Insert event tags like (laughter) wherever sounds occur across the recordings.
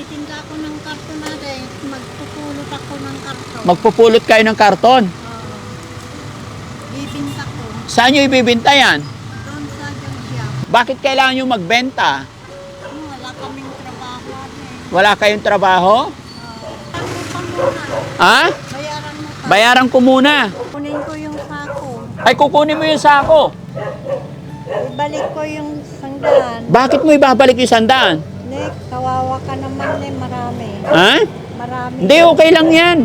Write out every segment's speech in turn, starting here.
Magtitinda ako ng karton natin. Magpupulot ako ng karton. Magpupulot kayo ng karton. Oo. Bibinta ko. Saan nyo ibibinta yan? Doon sa junk Bakit kailangan nyo magbenta? Wala kaming trabaho. Eh. Wala kayong trabaho? Ha? Bayaran mo pa. Bayaran ko muna. Kunin ko yung sako. Ay, kukunin mo yung sako. Ibalik ko yung sangdaan. Bakit mo ibabalik yung sandaan? Nick, kawawa ka naman eh. Marami. Ha? Marami. Hindi, okay lang yan.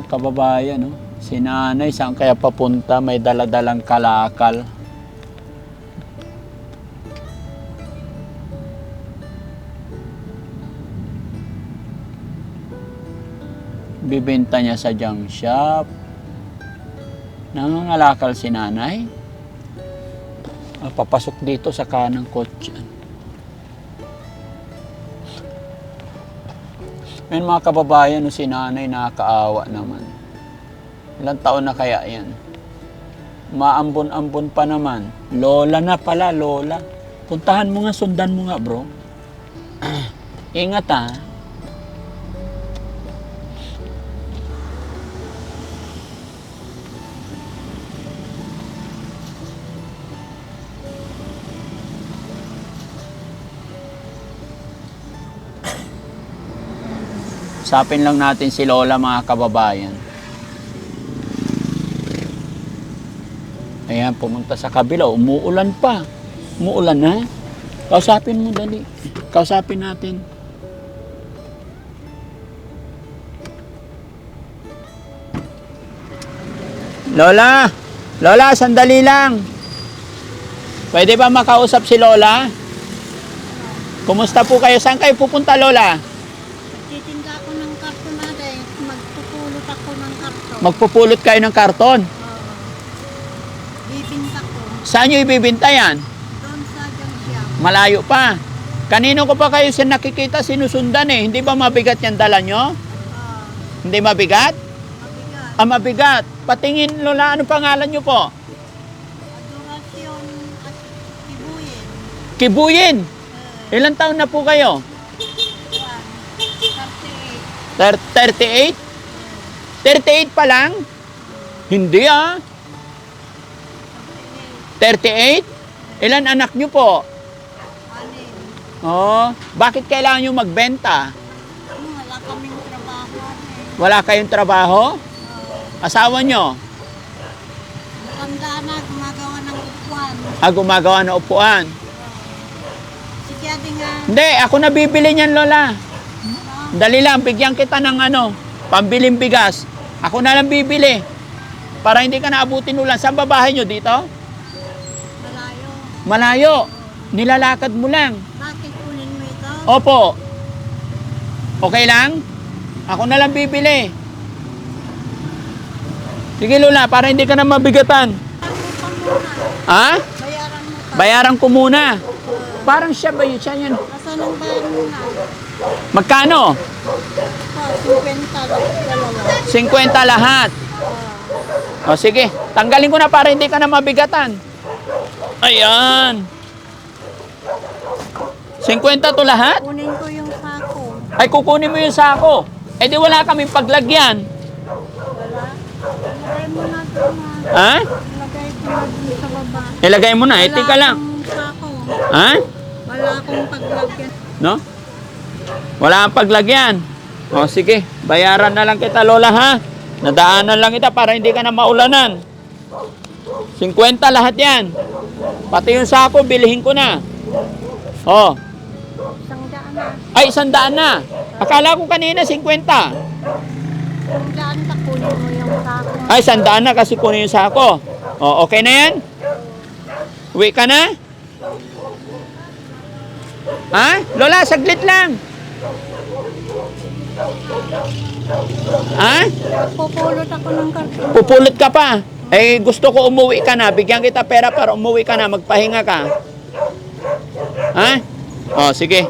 Mga kababayan, no? Si nanay, saan kaya papunta? May daladalang kalakal. Bibenta niya sa junk shop. Nangangalakal si nanay. Papasok dito sa kanang kotse. May mga kababayan no, si nanay nakakaawa naman. Ilang taon na kaya yan? Maambon-ambon pa naman. Lola na pala, lola. Puntahan mo nga, sundan mo nga bro. (clears throat) Ingat ha. Sapin lang natin si Lola mga kababayan. Ayan, pumunta sa kabila. Umuulan pa. Umuulan na. Kausapin mo dali. Kausapin natin. Lola! Lola, sandali lang. Pwede ba makausap si Lola? Kumusta po kayo? Saan kayo pupunta, Lola? Magtitinda ako ng karton natin. Magpupulot ako ng karton. Magpupulot kayo ng karton. Bibinta ko. Saan nyo ibibinta yan? Doon sa junk Malayo pa. Kanino ko pa kayo sin nakikita sinusundan eh? Hindi ba mabigat yan dala nyo? Hindi mabigat? Mabigat. Ah, mabigat. Patingin, Lola, ano pangalan nyo po? Adorasyon at Tibuyin. Kibuyin. Eh, Ilan taon na po kayo? Juan. 38. Thir- 38? 38 pa lang? Hindi ah. 38. 38? Ilan anak nyo po? Anin. Oh, bakit kailangan nyo magbenta? Wala kaming trabaho. Wala kayong trabaho? Asawa nyo? Matanda na, gumagawa ng upuan. Ah, gumagawa ng upuan. Si Daddy nga, Hindi, ako na bibili niyan, Lola. ano, Dali lang, bigyan kita ng ano, pambiling bigas. Ako na lang bibili. Para hindi ka naabutin ulan. Saan ba bahay nyo dito? malayo. Malayo. Nilalakad mo lang. Bakit kunin mo ito? Opo. Okay lang? Ako na lang bibili. Sige Lola, para hindi ka na mabigatan. Bayaran. Ha? Bayaran mo pa. Bayaran ko muna. Parang siya ba yun? Siya yan. Asan ang bayan mo na? Magkano? Oh, 50 lang. Dalawa. 50 lahat. Ah. O sige, tanggalin ko na para hindi ka na mabigatan. Ayan. 50 to lahat? kunin ko yung sako. Ay kukunin mo yung sako. Eh di wala kaming paglagyan. Wala. Ha? Lagay ko na sa baba. Ilagay mo na, eh, Wala tika lang. akong sako. Ha? Wala akong paglagyan. No? Wala kang paglagyan. O sige, bayaran na lang kita lola ha. Nadaanan lang kita para hindi ka na maulanan. 50 lahat yan. Pati yung sako, bilihin ko na. Oh, Isang daan na. ay sandaan na. Akala ko kanina 50. Isang daan kunin mo yung sako. Ay, sandaan na kasi kunin yung sako. O, okay na yan? Uwi ka na? Ha? Lola, saglit lang. Ha? Pupulot ako ng karton. Pupulot ka pa. Eh, gusto ko umuwi ka na. Bigyan kita pera para umuwi ka na. Magpahinga ka. Ha? O, sige.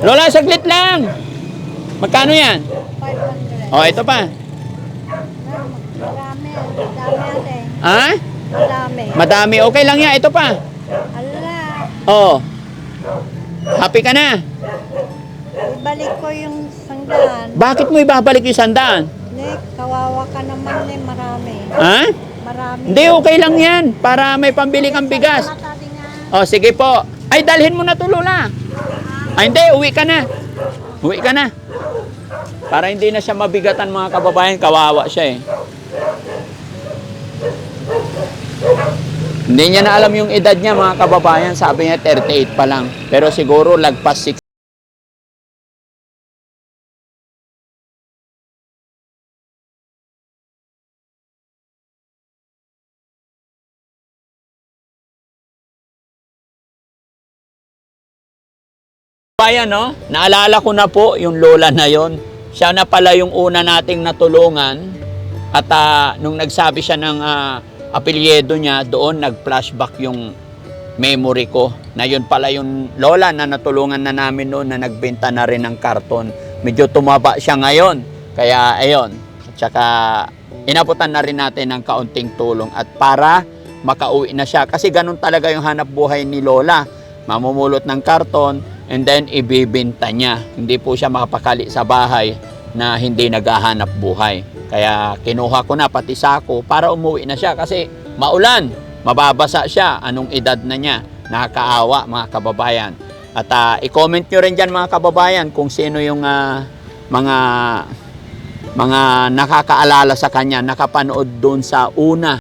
Lola, saglit lang. Magkano yan? 500. O, ito pa. Marami. Madami ate. Ha? Madami. Madami. Okay lang yan. Ito pa. Ala. Oh. Happy ka na? Ibalik ko yung sangdaan. Bakit mo ibabalik yung sandaan? Nick, kawawa ka naman eh. Marami. Ha? Marami. Hindi, okay lang yan. Para may pambili kang bigas. Nga. Oh, sige po. Ay, dalhin mo na to, Lola. Ay, hindi. Uwi ka na. Uwi ka na. Para hindi na siya mabigatan mga kababayan. Kawawa siya eh. Hindi niya na alam yung edad niya mga kababayan. Sabi niya 38 pa lang. Pero siguro lagpas 6. Bayan, no? Naalala ko na po yung lola na yon. Siya na pala yung una nating natulungan. At ah, nung nagsabi siya ng uh, apelyedo niya, doon nag-flashback yung memory ko. Na yun pala yung lola na natulungan na namin noon na nagbenta na rin ng karton. Medyo tumaba siya ngayon. Kaya ayun. At saka inabutan na rin natin ng kaunting tulong. At para makauwi na siya. Kasi ganun talaga yung hanap buhay ni lola. Mamumulot ng karton, and then ibibinta niya. Hindi po siya makapakali sa bahay na hindi naghahanap buhay. Kaya kinuha ko na pati sako para umuwi na siya kasi maulan, mababasa siya, anong edad na niya. Nakakaawa mga kababayan. At ah, i-comment nyo rin dyan mga kababayan kung sino yung ah, mga mga nakakaalala sa kanya, nakapanood doon sa una